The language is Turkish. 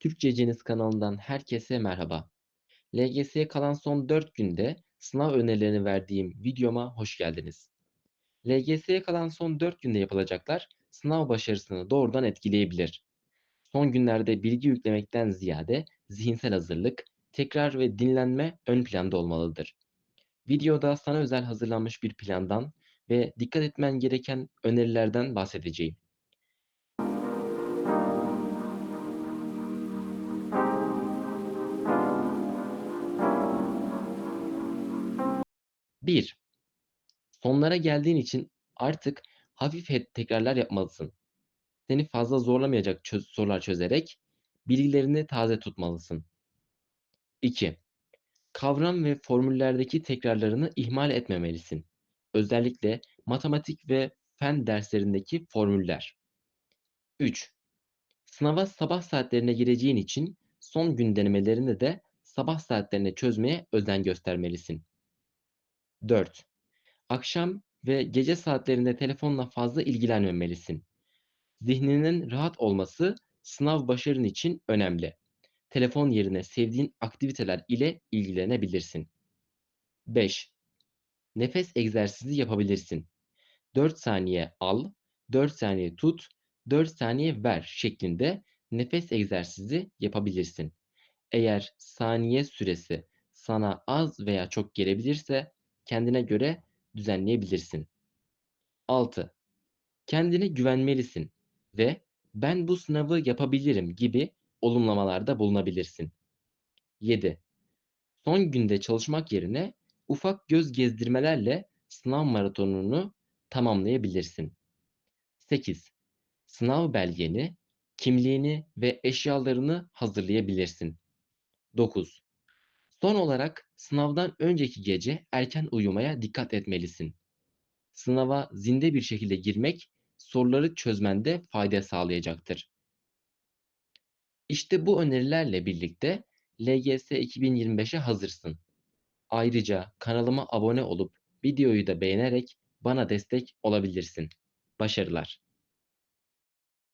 Türkçeceniz kanalından herkese merhaba. LGS'ye kalan son 4 günde sınav önerilerini verdiğim videoma hoş geldiniz. LGS'ye kalan son 4 günde yapılacaklar sınav başarısını doğrudan etkileyebilir. Son günlerde bilgi yüklemekten ziyade zihinsel hazırlık, tekrar ve dinlenme ön planda olmalıdır. Videoda sana özel hazırlanmış bir plandan ve dikkat etmen gereken önerilerden bahsedeceğim. 1. Sonlara geldiğin için artık hafif tekrarlar yapmalısın. Seni fazla zorlamayacak çöz- sorular çözerek bilgilerini taze tutmalısın. 2. Kavram ve formüllerdeki tekrarlarını ihmal etmemelisin. Özellikle matematik ve fen derslerindeki formüller. 3. Sınava sabah saatlerine gireceğin için son gün denemelerini de sabah saatlerine çözmeye özen göstermelisin. 4. Akşam ve gece saatlerinde telefonla fazla ilgilenmemelisin. Zihninin rahat olması sınav başarın için önemli. Telefon yerine sevdiğin aktiviteler ile ilgilenebilirsin. 5. Nefes egzersizi yapabilirsin. 4 saniye al, 4 saniye tut, 4 saniye ver şeklinde nefes egzersizi yapabilirsin. Eğer saniye süresi sana az veya çok gelebilirse kendine göre düzenleyebilirsin. 6. Kendine güvenmelisin ve ben bu sınavı yapabilirim gibi olumlamalarda bulunabilirsin. 7. Son günde çalışmak yerine ufak göz gezdirmelerle sınav maratonunu tamamlayabilirsin. 8. Sınav belgeni, kimliğini ve eşyalarını hazırlayabilirsin. 9. Son olarak sınavdan önceki gece erken uyumaya dikkat etmelisin. Sınava zinde bir şekilde girmek soruları çözmende fayda sağlayacaktır. İşte bu önerilerle birlikte LGS 2025'e hazırsın. Ayrıca kanalıma abone olup videoyu da beğenerek bana destek olabilirsin. Başarılar.